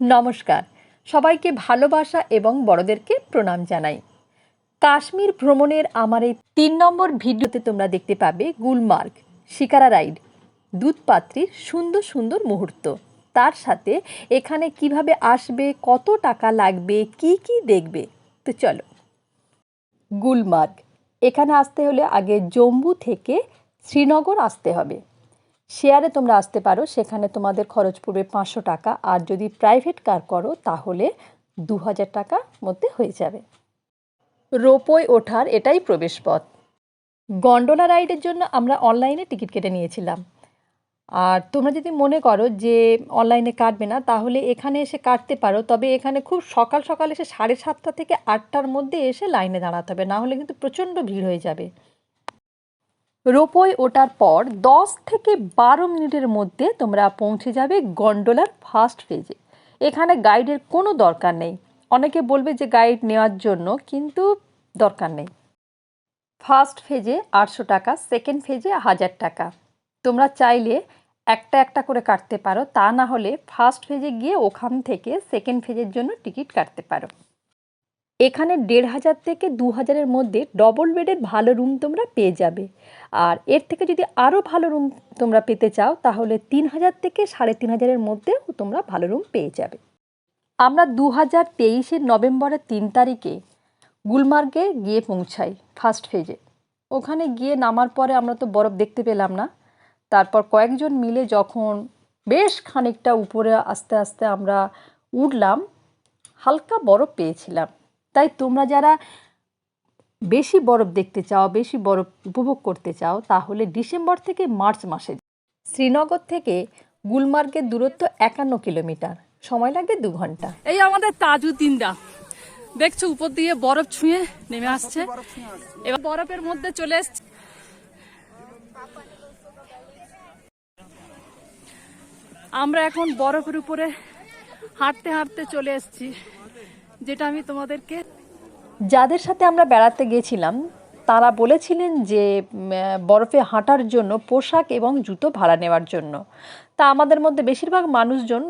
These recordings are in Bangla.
নমস্কার। সবাইকে ভালোবাসা এবং বড়দেরকে প্রণাম জানাই। কাশ্মীর ভ্রমণের আমার এই তিন নম্বর ভিডিওতে তোমরা দেখতে পাবে গুলমার্গ, শিকারা রাইড, দুধপাত্রীর সুন্দর সুন্দর মুহূর্ত। তার সাথে এখানে কীভাবে আসবে, কত টাকা লাগবে, কি কি দেখবে। তো চলো। গুলমার্গ, এখানে আসতে হলে আগে জম্মু থেকে শ্রীনগর আসতে হবে। শেয়ারে তোমরা আসতে পারো, সেখানে তোমাদের খরচ পড়বে পাঁচশো টাকা। আর যদি প্রাইভেট কার করো, তাহলে দু হাজার টাকার মধ্যে হয়ে যাবে। রোপওয়ে ওঠার এটাই প্রবেশপথ। গন্ডোলা রাইডের জন্য আমরা অনলাইনে টিকিট কেটে নিয়েছিলাম। আর তোমরা যদি মনে করো যে অনলাইনে কাটবে না, তাহলে এখানে এসে কাটতে পারো। তবে এখানে খুব সকাল সকাল এসে সাড়ে সাতটা থেকে আটটার মধ্যে এসে লাইনে দাঁড়াতে হবে, না হলে কিন্তু প্রচণ্ড ভিড় হয়ে যাবে। রোপওয়ে ওঠার পর দশ থেকে বারো মিনিটের মধ্যে তোমরা পৌঁছে যাবে গন্ডোলার ফার্স্ট ফেজে। এখানে গাইডের কোনো দরকার নেই। অনেকে বলবে যে গাইড নেওয়ার জন্য, কিন্তু দরকার নেই। ফার্স্ট ফেজে আটশো টাকা, সেকেন্ড ফেজে হাজার টাকা। তোমরা চাইলে একটা একটা করে কাটতে পারো। তা না হলে ফার্স্ট ফেজে গিয়ে ওখান থেকে সেকেন্ড ফেজের জন্য টিকিট কাটতে পারো। এখানে দেড় হাজার থেকে দু হাজারের মধ্যে ডবল বেডের ভালো রুম তোমরা পেয়ে যাবে। আর এর থেকে যদি আরও ভালো রুম তোমরা পেতে চাও, তাহলে তিন হাজার থেকে সাড়ে তিন হাজারের মধ্যেও তোমরা ভালো রুম পেয়ে যাবে। আমরা দু হাজার তেইশের নভেম্বরের তিন তারিখে গুলমার্গে গিয়ে পৌঁছাই ফার্স্ট ফেজে ওখানে গিয়ে নামার পরে আমরা তো বরফ দেখতে পেলাম না। তারপর কয়েকজন মিলে যখন বেশ খানিকটা উপরে আস্তে আস্তে আমরা উঠলাম, হালকা বরফ পেয়েছিলাম। তাই তোমরা যারা বেশি বরফ দেখতে চাও, বেশি বরফ উপভোগ করতে চাও, তাহলে ডিসেম্বর থেকে মার্চ মাসে শ্রীনগর থেকে গুলমার্গের দূরত্ব একান্ন কিলোমিটার। সময় লাগে দু ঘণ্টা। এই আমাদের তাজউদ্দিন দা। দেখছ, উপর দিয়ে বরফ ছুঁয়ে নেমে আসছে। এবার বরফের মধ্যে চলে এসছে। আমরা এখন বরফের উপরে হাঁটতে হাঁটতে চলে এসেছি। যেটা আমি তোমাদেরকে যাদের সাথে আমরা বেড়াতে গেছিলাম, তারা বলেছিলেন যে বরফে হাঁটার জন্য পোশাক এবং জুতো ভাড়া নেওয়ার জন্য। তা আমাদের মধ্যে বেশিরভাগ মানুষজন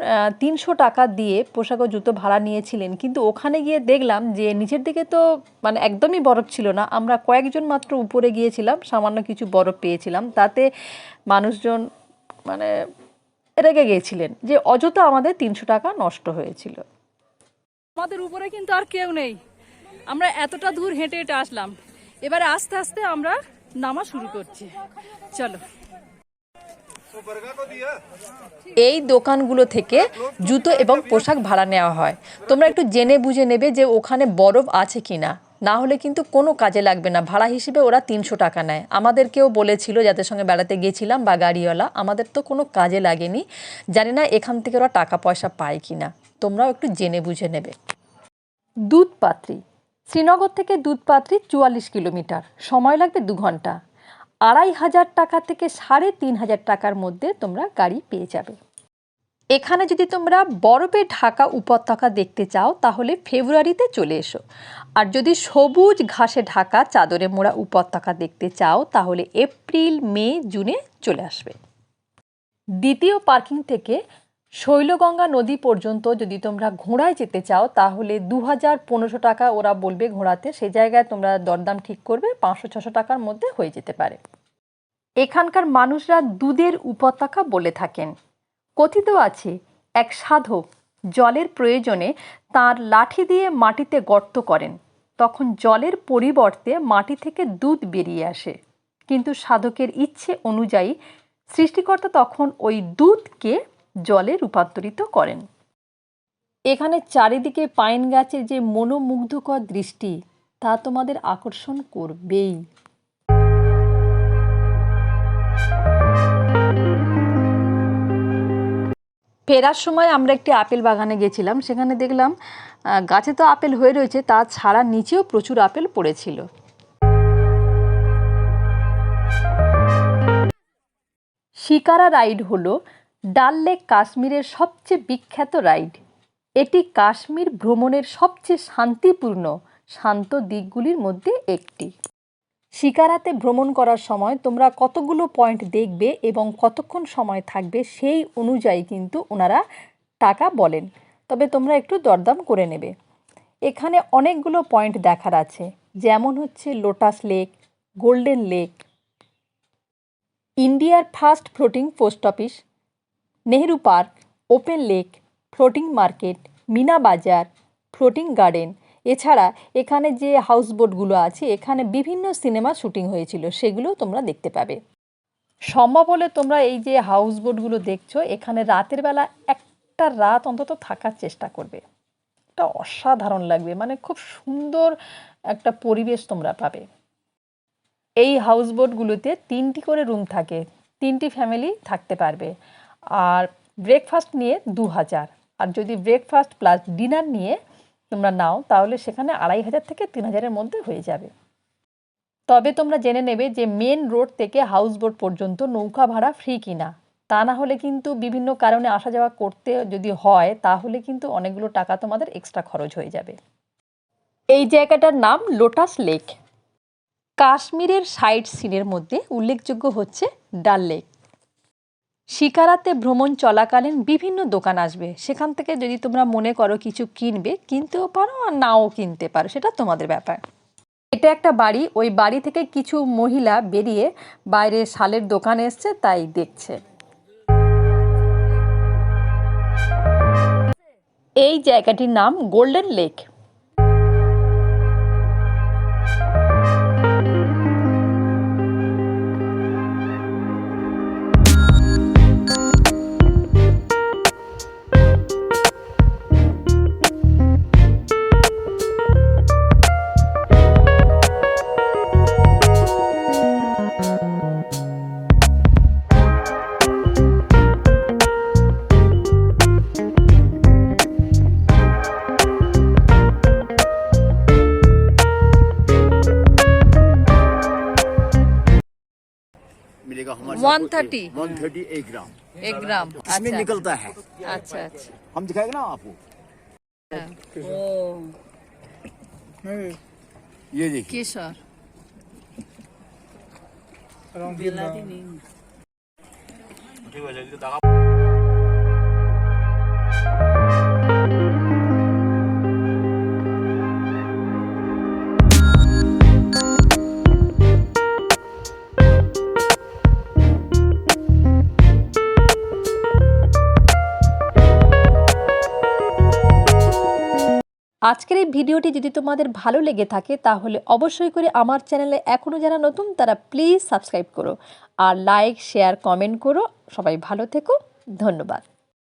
তিনশো টাকা দিয়ে পোশাক ও জুতো ভাড়া নিয়েছিলেন। কিন্তু ওখানে গিয়ে দেখলাম যে, নিচের দিকে তো মানে একদমই বরফ ছিল না। আমরা কয়েকজন মাত্র উপরে গিয়েছিলাম, সামান্য কিছু বরফ পেয়েছিলাম। তাতে মানুষজন মানে রেগে গিয়েছিলেন যে, অযথা আমাদের তিনশো টাকা নষ্ট হয়েছিল। আমাদের উপরে কিন্তু আর কেউ নেই। আমরা এতটা দূর হেঁটে হেঁটে আসলাম। এবারে আস্তে আস্তে আমরা নামা শুরু করছি। চলো। এই দোকানগুলো থেকে জুতো এবং পোশাক ভাড়া নেওয়া হয়। তোমরা একটু জেনে বুঝে নেবে যে ওখানে বরফ আছে কি না না হলে কিন্তু কোনো কাজে লাগবে না। ভাড়া হিসেবে ওরা তিনশো টাকা নেয়। আমাদেরকেও বলেছিল, যাদের সঙ্গে বেড়াতে গিয়েছিলাম বা গাড়িওয়ালা, আমাদের তো কোনো কাজে লাগেনি। জানি না এখান থেকে ওরা টাকা পয়সা পায় কি না তোমরাও একটু জেনে বুঝে নেবে। দুধপাত্রি। শ্রীনগর থেকে দুধপাত্রি চুয়াল্লিশ কিলোমিটার। সময় লাগবে দু ঘণ্টা। আড়াই হাজার টাকা থেকে সাড়ে তিন হাজার টাকার মধ্যে তোমরা গাড়ি পেয়ে যাবে। এখানে যদি তোমরা বরফে ঢাকা উপত্যকা দেখতে চাও, তাহলে ফেব্রুয়ারিতে চলে এসো। আর যদি সবুজ ঘাসে ঢাকা চাদরে মোড়া উপত্যকা দেখতে চাও, তাহলে এপ্রিল, মে, জুনে চলে আসবে। দ্বিতীয় পার্কিং থেকে শৈলগঙ্গা নদী পর্যন্ত যদি তোমরা ঘোড়ায় যেতে চাও, তাহলে দু হাজার পনেরোশো টাকা ওরা বলবে ঘোড়াতে। সেই জায়গায় তোমরা দরদাম ঠিক করবে পাঁচশো ছশো টাকার মধ্যে হয়ে যেতে পারে। এখানকার মানুষরা দুধের উপত্যকা বলে থাকেন। কথিত আছে, এক সাধক জলের প্রয়োজনে তার লাঠি দিয়ে মাটিতে গর্ত করেন। তখন জলের পরিবর্তে মাটি থেকে দুধ বেরিয়ে আসে। কিন্তু সাধকের ইচ্ছে অনুযায়ী সৃষ্টিকর্তা তখন ওই দুধকে জলে রূপান্তরিত করেন। এখানে চারিদিকে পাইন গাছের যে মনোমুগ্ধকর দৃষ্টি, তা তোমাদের আকর্ষণ করবেই। ফেরার সময় আমরা একটি আপেল বাগানে গেছিলাম, সেখানে দেখলাম গাছে তো আপেল হয়ে রয়েছে, তা ছাড়া নিচেও প্রচুর আপেল পড়েছিল। শিকারা রাইড হলো ডাল লেক কাশ্মীরের সবচেয়ে বিখ্যাত রাইড। এটি কাশ্মীর ভ্রমণের সবচেয়ে শান্তিপূর্ণ, শান্ত দিকগুলির মধ্যে একটি। শিকারাতে ভ্রমণ করার সময় তোমরা কতগুলো পয়েন্ট দেখবে এবং কতক্ষণ সময় থাকবে সেই অনুযায়ী কিন্তু ওনারা টাকা বলেন। তবে তোমরা একটু দরদাম করে নেবে। এখানে অনেকগুলো পয়েন্ট দেখার আছে, যেমন হচ্ছে লোটাস লেক, গোল্ডেন লেক, ইন্ডিয়ার first floating post office Nehru park, open lake, floating market, Meena Bazaar, floating garden. এছাড়া এখানে যে হাউসবোটগুলো আছে, এখানে বিভিন্ন সিনেমা শুটিং হয়েছিল, সেগুলো তোমরা দেখতে পাবে। সম্ভব হলে তোমরা এই যে হাউসবোটগুলো দেখছ, এখানে রাতের বেলা একটা রাত অন্তত থাকার চেষ্টা করবে। এটা অসাধারণ লাগবে মানে খুব সুন্দর একটা পরিবেশ তোমরা পাবে। এই হাউসবোটগুলোতে তিনটি করে রুম থাকে, তিনটি ফ্যামিলি থাকতে পারবে। আর ব্রেকফাস্ট নিয়ে দু হাজার আর যদি ব্রেকফাস্ট প্লাস ডিনার নিয়ে তোমরা নাও, তাহলে সেখানে আড়াই হাজার থেকে তিন হাজারের মধ্যে হয়ে যাবে। তবে তোমরা জেনে নেবে যে মেন রোড থেকে হাউসবোট পর্যন্ত নৌকা ভাড়া ফ্রি কিনা। তা না হলে কিন্তু বিভিন্ন কারণে আসা যাওয়া করতে যদি হয়, তাহলে কিন্তু অনেকগুলো টাকা তোমাদের এক্সট্রা খরচ হয়ে যাবে। এই জায়গাটার নাম লোটাস লেক কাশ্মীরের সাইড সিনের মধ্যে উল্লেখযোগ্য হচ্ছে ডাল লেক শিকারাতে ভ্রমণ চলাকালীন বিভিন্ন দোকান আসবে। সেখান থেকে যদি তোমরা মনে করো কিছু কিনবে, কিনতেও পারো আর নাও কিনতে পারো, সেটা তোমাদের ব্যাপার। এটা একটা বাড়ি, ওই বাড়ি থেকে কিছু মহিলা বেরিয়ে বাইরে শালের দোকানে এসছে, তাই দেখছে। এই জায়গাটির নাম golden lake one thirty one thirty एक ग्राम। एक ग्राम। इसमें अच्छा। निकलता है। अच्छा अच्छा। हम दिखाएँगे ना आपको। हाँ। ये देखिए। सर আজকের এই ভিডিওটি যদি তোমাদের ভালো লেগে থাকে, তাহলে অবশ্যই করে আমার চ্যানেলে এখনও যারা নতুন, তারা প্লিজ সাবস্ক্রাইব করো। আর লাইক শেয়ার কমেন্ট করো। সবাই ভালো থেকো। ধন্যবাদ।